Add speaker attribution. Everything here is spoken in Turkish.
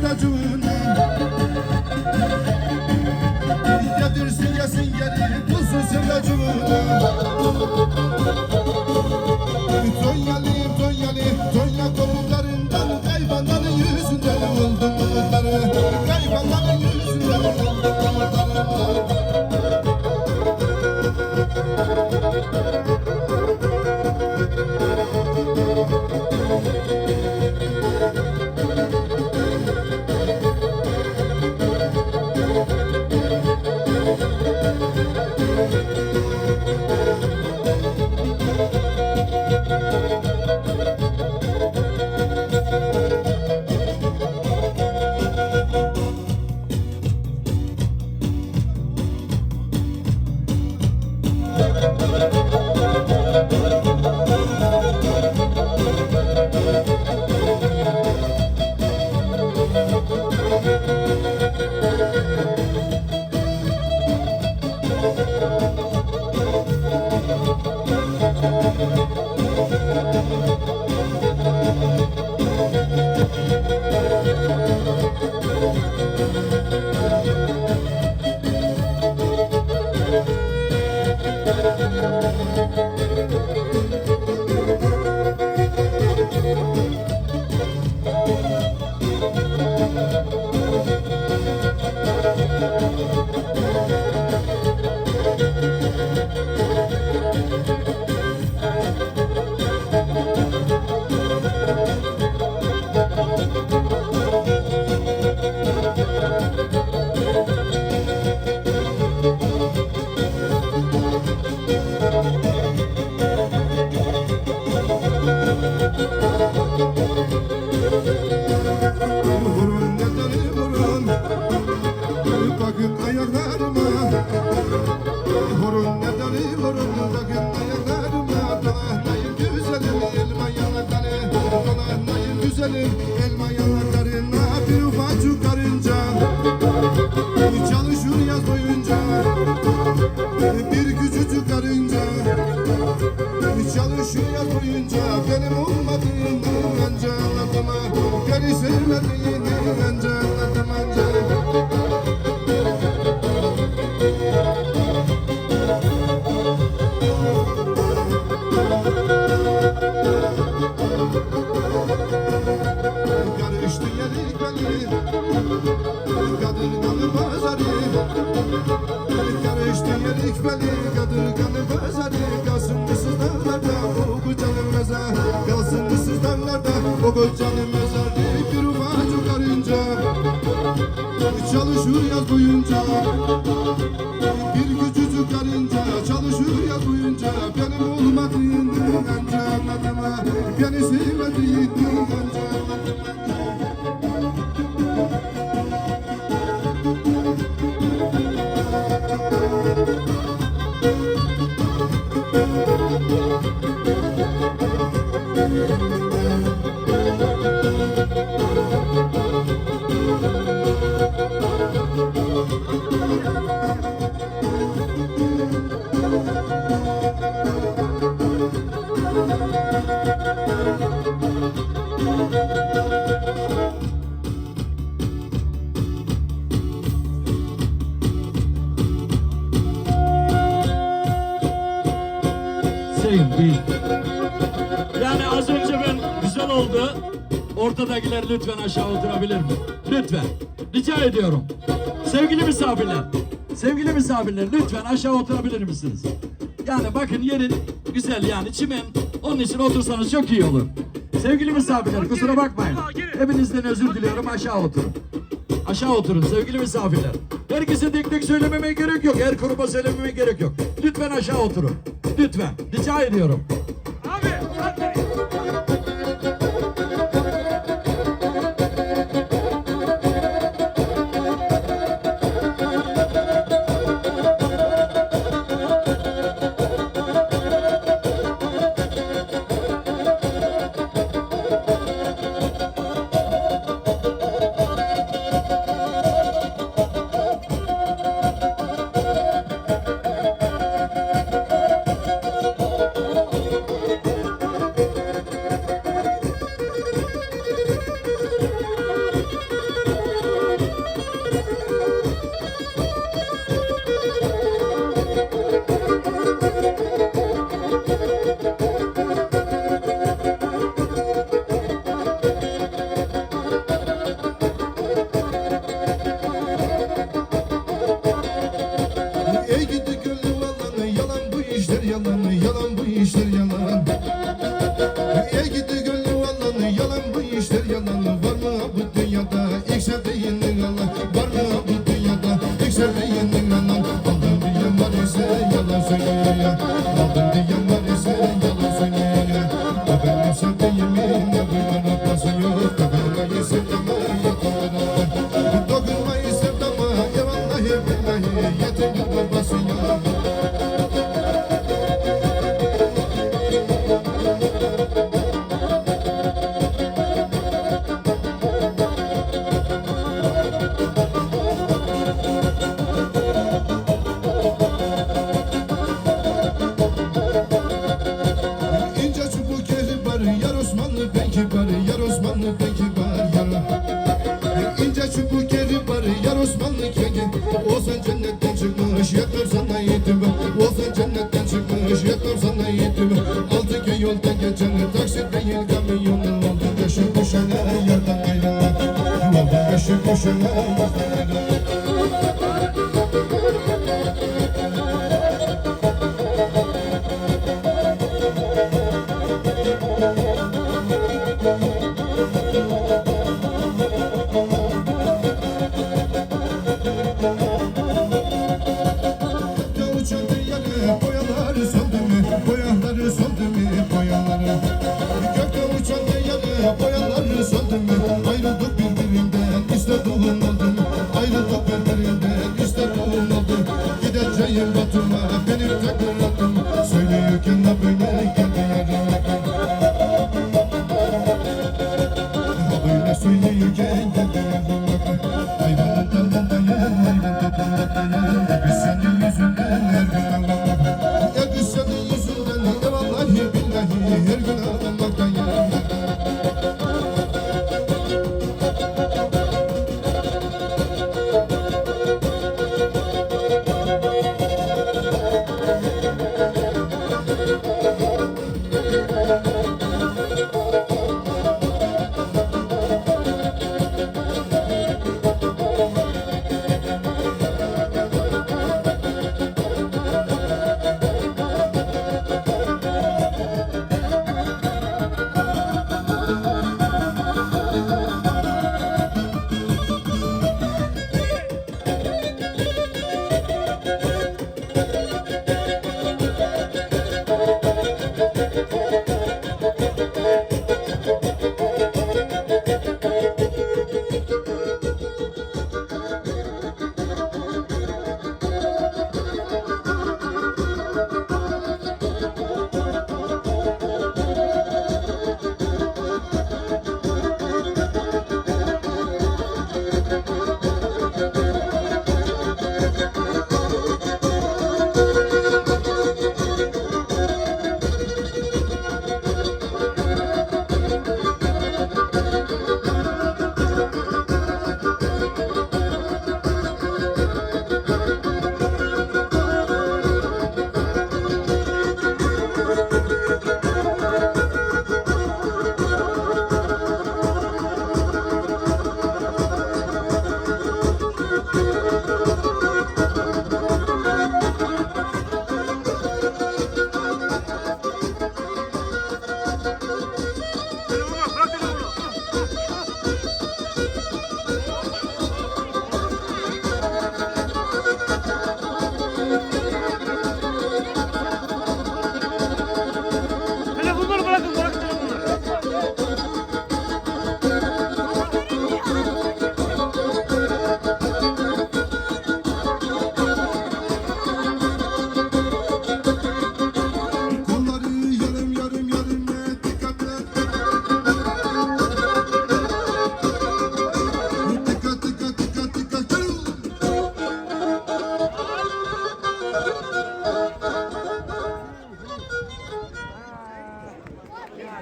Speaker 1: Santa June. thank you güzelim elma yanaklarına Bir ufacık karınca. Çalışır yaz boyunca. Bir küçücük karınca. Çalışır yaz boyunca. Benim olmadığımı anca anladım Beni sevmediğini Beni sevmediğini anca
Speaker 2: Hüseyin değil. Yani az önce ben güzel oldu. Ortadakiler lütfen aşağı oturabilir mi? Lütfen. Rica ediyorum. Sevgili misafirler. Sevgili misafirler lütfen aşağı oturabilir misiniz? Yani bakın yerin güzel yani çimen. Onun için otursanız çok iyi olur. Sevgili misafirler kusura bakmayın. Hepinizden özür diliyorum aşağı oturun. Aşağı oturun sevgili misafirler. Herkese tek tek söylememe gerek yok. Her gruba söylememe gerek yok. Lütfen aşağı oturun. Lütfen. Rica ediyorum.
Speaker 1: Mama. sen cennetten çıkmış yakar sana yetimi. O cennetten çıkmış yakar sana yetimi. Altı köy yolda geçeni taksi değil kamyonu Oldu kaşı koşana yerden ayrılan Oldu kaşı koşana yerden ayrılan Yüreğim batırma, beni takır atma Söylüyorken de böyle